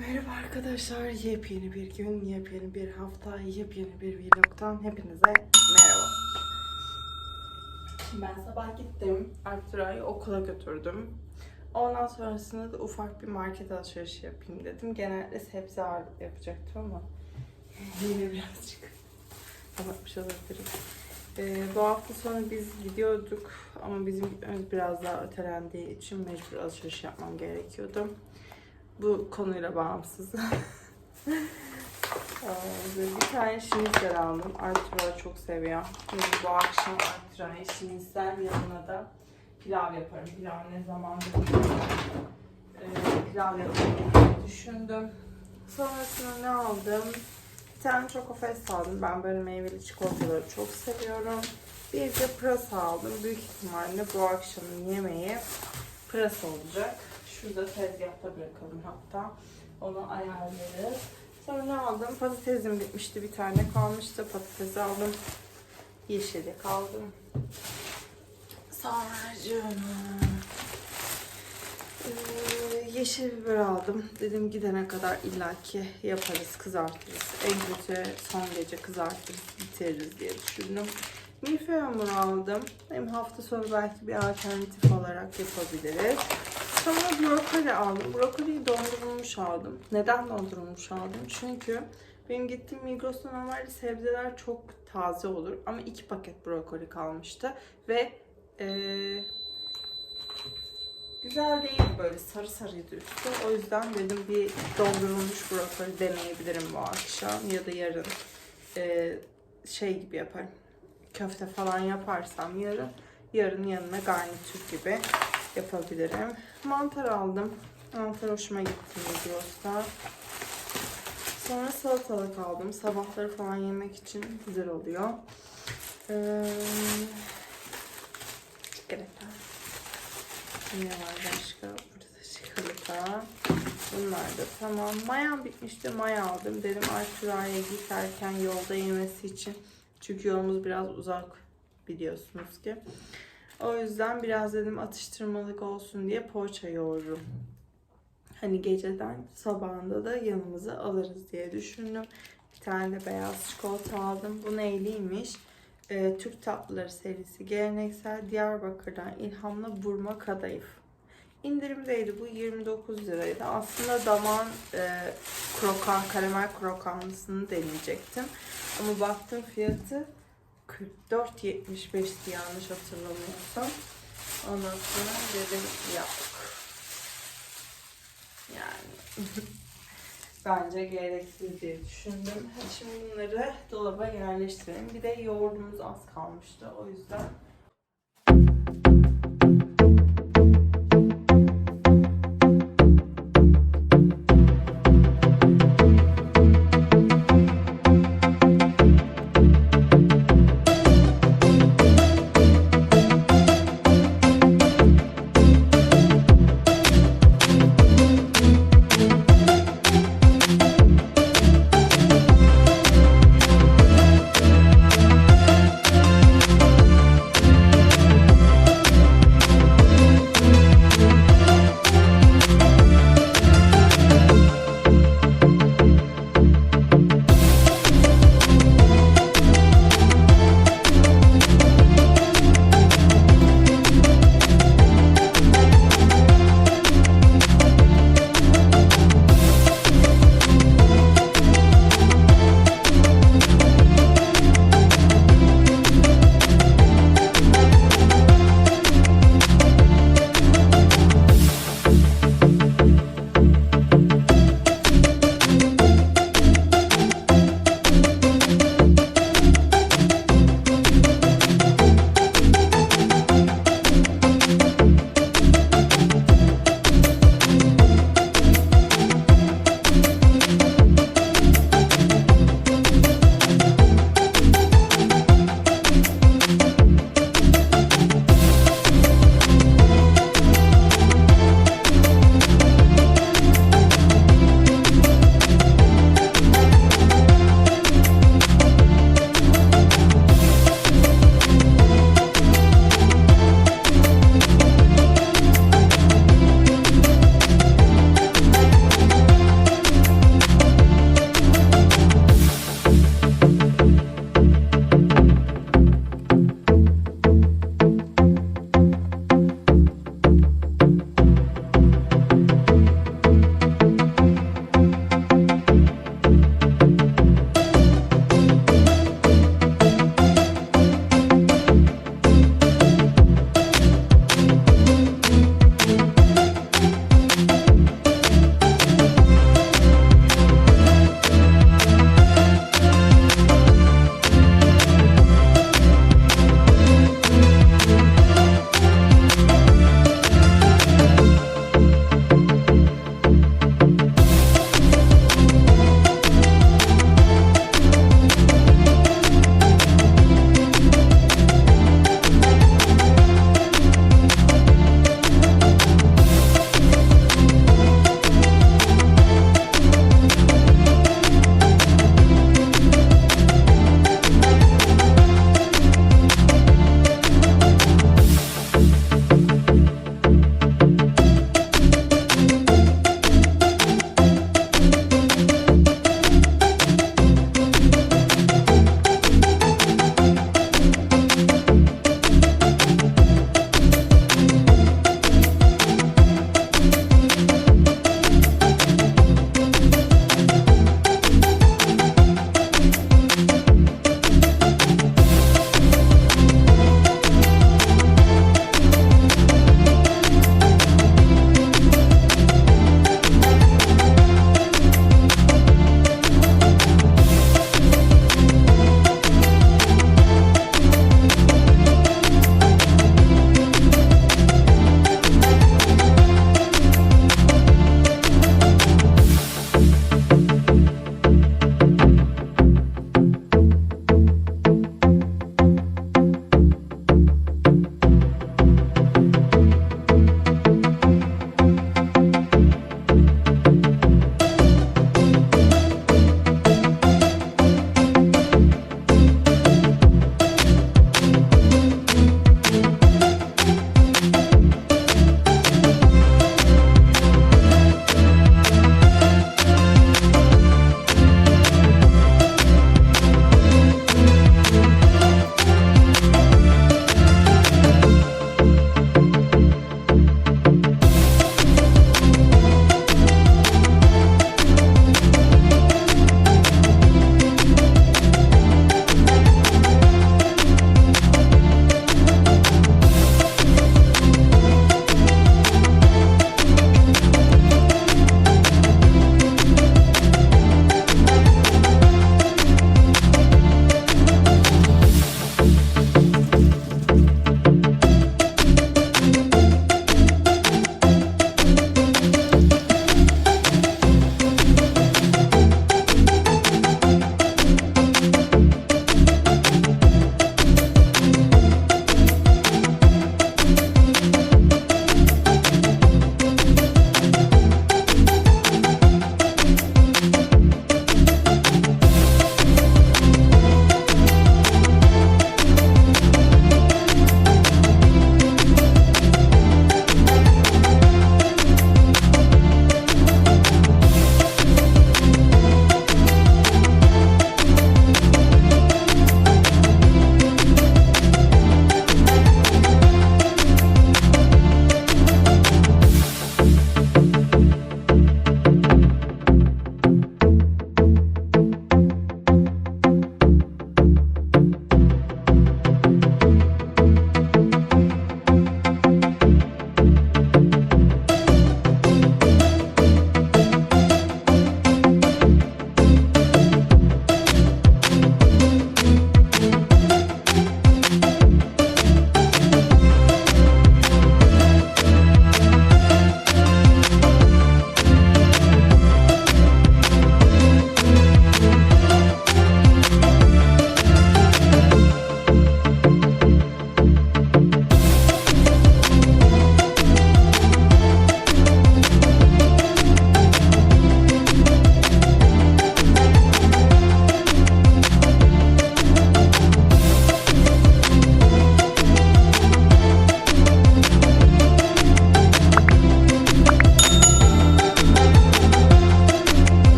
Merhaba arkadaşlar, yepyeni bir gün, yepyeni bir hafta, yepyeni bir vlogtan hepinize merhaba. Ben sabah gittim, Artura'yı okula götürdüm. Ondan sonrasında da ufak bir market alışverişi yapayım dedim. Genelde sebze ağırlıklı yapacaktım ama yine birazcık abartmış olabilirim. Ee, bu hafta sonu biz gidiyorduk ama bizim gitmemiz biraz daha ötelendiği için mecbur alışveriş yapmam gerekiyordu. Bu konuyla bağımsız. Bir tane şinitzel aldım. Artura çok seviyor. Şimdi bu akşam Artura'ya şinitzel yanına da pilav yaparım. Pilav ne zamandır ee, pilav yaparım düşündüm. Sonrasında ne aldım? Bir tane çokofes aldım. Ben böyle meyveli çikolataları çok seviyorum. Bir de pırasa aldım. Büyük ihtimalle bu akşamın yemeği pırasa olacak. Şurada tezgahta bırakalım hatta. Onu ayarlarız. Sonra ne aldım? Patatesim bitmişti. Bir tane kalmıştı. Patates aldım. Yeşillik aldım. Sonra ee, yeşil biber aldım. Dedim gidene kadar illaki yaparız, kızartırız. En kötü son gece kızartırız, bitiririz diye düşündüm. Milföy hamuru aldım. Hem hafta sonu belki bir alternatif olarak yapabiliriz. Sonra brokoli aldım. Brokoliyi dondurulmuş aldım. Neden dondurulmuş aldım? Çünkü benim gittiğim Migros'ta normalde sebzeler çok taze olur. Ama iki paket brokoli kalmıştı. Ve ee, güzel değil böyle sarı sarıydı üstü. O yüzden dedim bir dondurulmuş brokoli deneyebilirim bu akşam. Ya da yarın ee, şey gibi yaparım. Köfte falan yaparsam yarın yarın yanına garnitür gibi yapabilirim. Mantar aldım. Mantar hoşuma gitti Migros'ta. Sonra salatalık aldım. Sabahları falan yemek için güzel oluyor. Ee, çikolata. Ne var başka? Burada çikolata. Bunlar da tamam. Mayam bitmişti. Maya aldım. Dedim Artura'ya giderken yolda yemesi için. Çünkü yolumuz biraz uzak biliyorsunuz ki. O yüzden biraz dedim atıştırmalık olsun diye poğaça yoğururum. Hani geceden sabahında da yanımıza alırız diye düşündüm. Bir tane de beyaz çikolata aldım. Bu neyliymiş? Ee, Türk tatlıları serisi geleneksel Diyarbakır'dan ilhamla burma kadayıf. İndirimdeydi bu 29 liraydı. Aslında daman e, krokan, karamel krokanlısını deneyecektim. Ama baktım fiyatı 44.75'ti yanlış hatırlamıyorsam. Ondan sonra dedim yok. Yani bence gereksiz diye düşündüm. Şimdi bunları dolaba yerleştirelim. Bir de yoğurdumuz az kalmıştı. O yüzden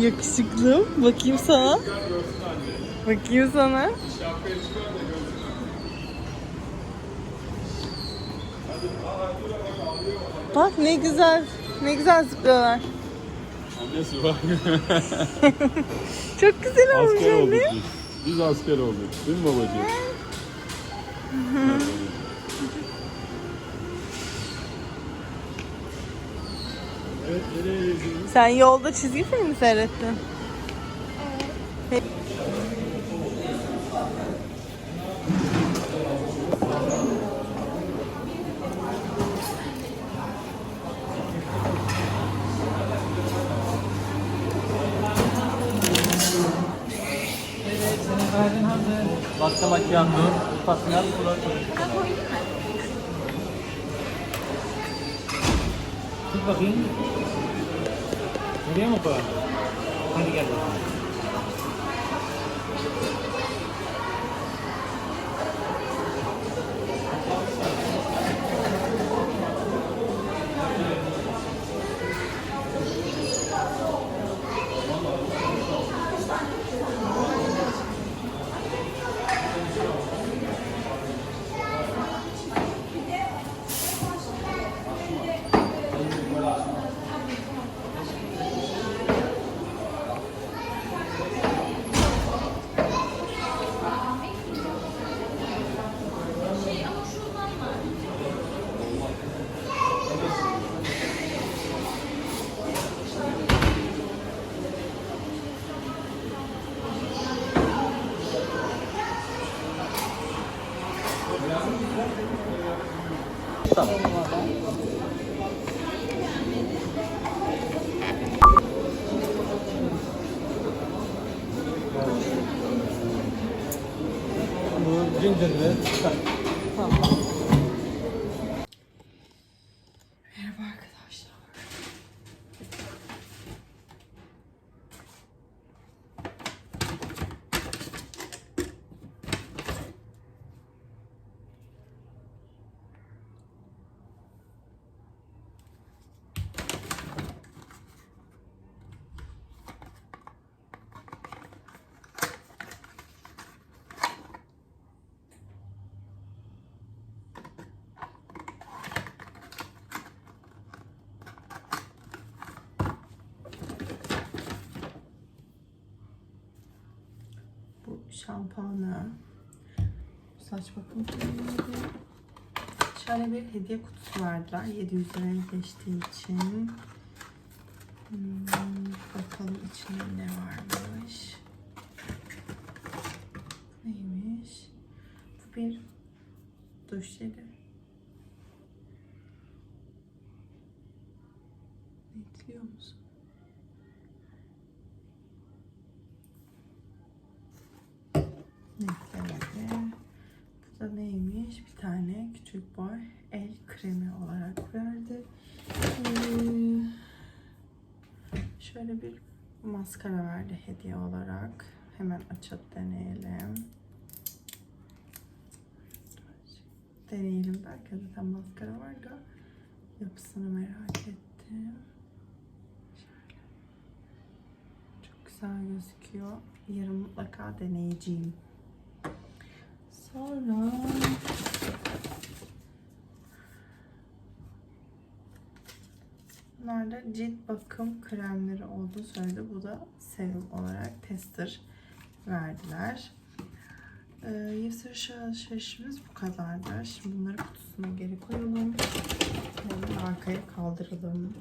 Yakışıklı. Bakayım sana. Bakayım sana. Bak ne güzel. Ne güzel zıplıyorlar. Annesi bak. Çok güzel olmuş asker olduk anne. biz. Biz asker olduk. Değil mi babacığım? Sen yolda çizgi film mi seyrettin? Verdin hazır. Latte macchiato, pastel, Tut bakayım. Oraya mı koyalım? Hadi gel şampuanı. Saç bakım kremleri. Şöyle bir hediye kutusu verdiler. 700 liraya geçtiği için. Hmm, bakalım içinde ne varmış. Neymiş? Bu bir duş jeli. Netliyor musun? Netlemedi. Bu da neymiş? Bir tane küçük boy el kremi olarak verdi. Ee, şöyle bir maskara verdi hediye olarak. Hemen açıp deneyelim. Deneyelim belki zaten maskara var da yapısını merak ettim. Şöyle. Çok güzel gözüküyor. Yarın mutlaka deneyeceğim. Sonra Bunlar cilt bakım kremleri olduğu söyledi. Bu da serum olarak tester verdiler. Ee, Yusuf alışverişimiz bu kadardı. Şimdi bunları kutusuna geri koyalım. Hemen arkaya kaldıralım.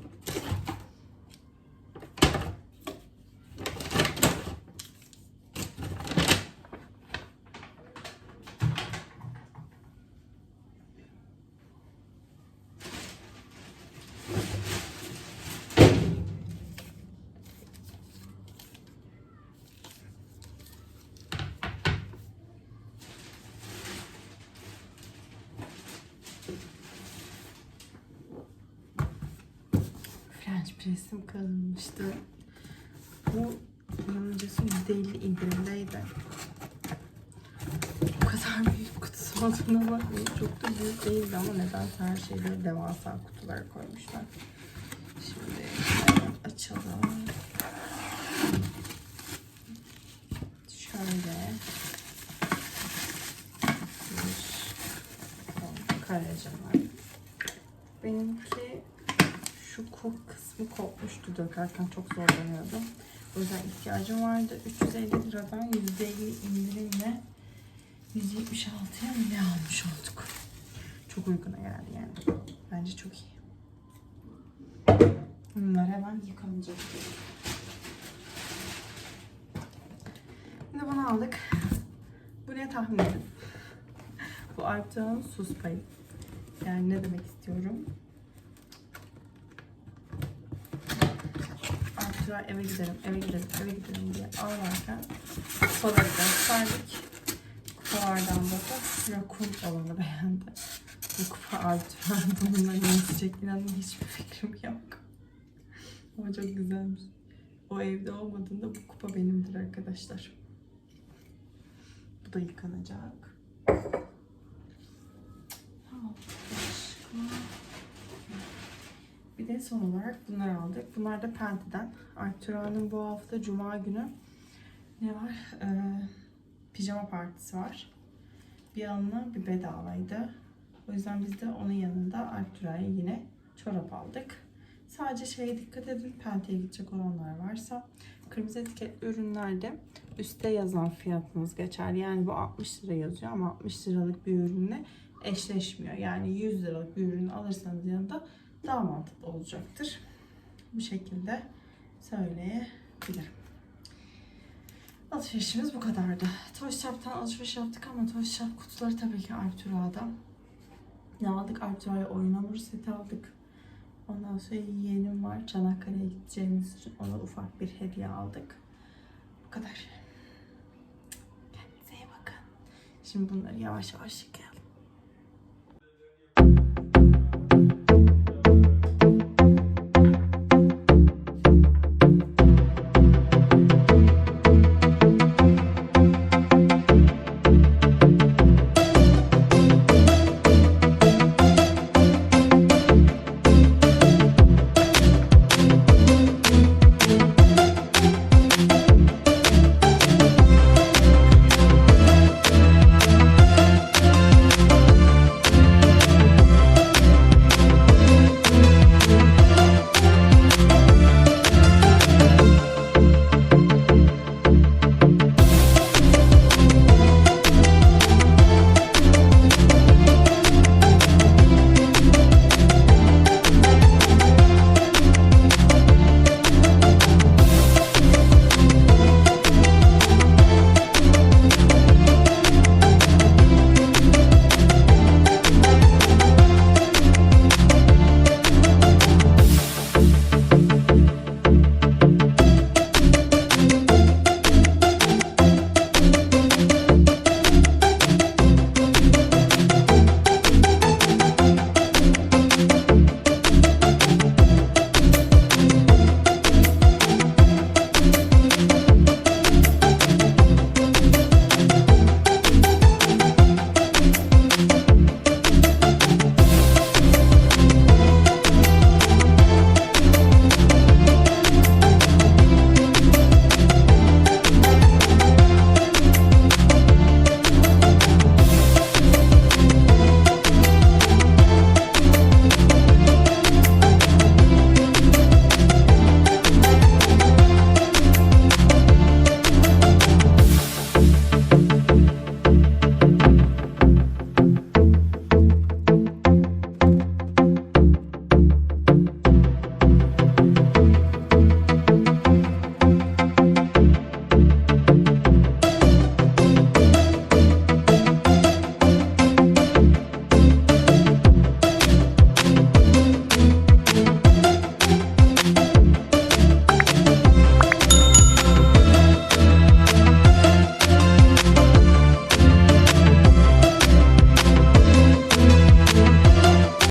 Resim kalınmıştı. Bu yanımcısı %50 indirimdeydi. O kadar büyük kutusu olduğuna bakmayın. Çok da büyük değildi ama neden her şeyleri devasa kutulara koymuşlar. Şimdi açalım. Dökerken çok zorlanıyordum. O yüzden ihtiyacım vardı. 350 liradan %50 indirimle 176'ya mı almış olduk. Çok uyguna geldi yani. Bence çok iyi. Bunlar hemen yıkanacak. Şimdi bunu aldık. Bu ne tahmin edin. Bu Arp'tan sus payı. Yani ne demek istiyorum? Arp'ta eve gidelim, eve gidelim, eve gidelim diye ağlarken kupaları gösterdik. Kupalardan da rakun olanı beğendi. Bu kupa Arp'ta bununla ne yapacak inanın hiçbir fikrim yok. Ama çok güzelmiş. O evde olmadığında bu kupa benimdir arkadaşlar. Bu da yıkanacak. Tamam. Başka. Bir de son olarak bunlar aldık. Bunlar da Penti'den. Artura'nın bu hafta Cuma günü ne var? Ee, pijama partisi var. Bir alına bir bedavaydı. O yüzden biz de onun yanında Artura'ya yine çorap aldık. Sadece şeye dikkat edin. Pente'ye gidecek olanlar varsa kırmızı etiketli ürünlerde üstte yazan fiyatınız geçerli. Yani bu 60 lira yazıyor ama 60 liralık bir ürünle eşleşmiyor. Yani 100 liralık bir ürün alırsanız yanında daha mantıklı olacaktır. Bu şekilde söyleyebilirim. Alışverişimiz bu kadardı. Toy Shop'tan alışveriş yaptık ama Toy Shop kutuları tabii ki Artura'da. Ne aldık? Artura'ya oyun hamuru seti aldık. Ondan sonra yeğenim var. Çanakkale'ye gideceğimiz için ona ufak bir hediye aldık. Bu kadar. Kendinize iyi bakın. Şimdi bunları yavaş yavaş yıkayalım.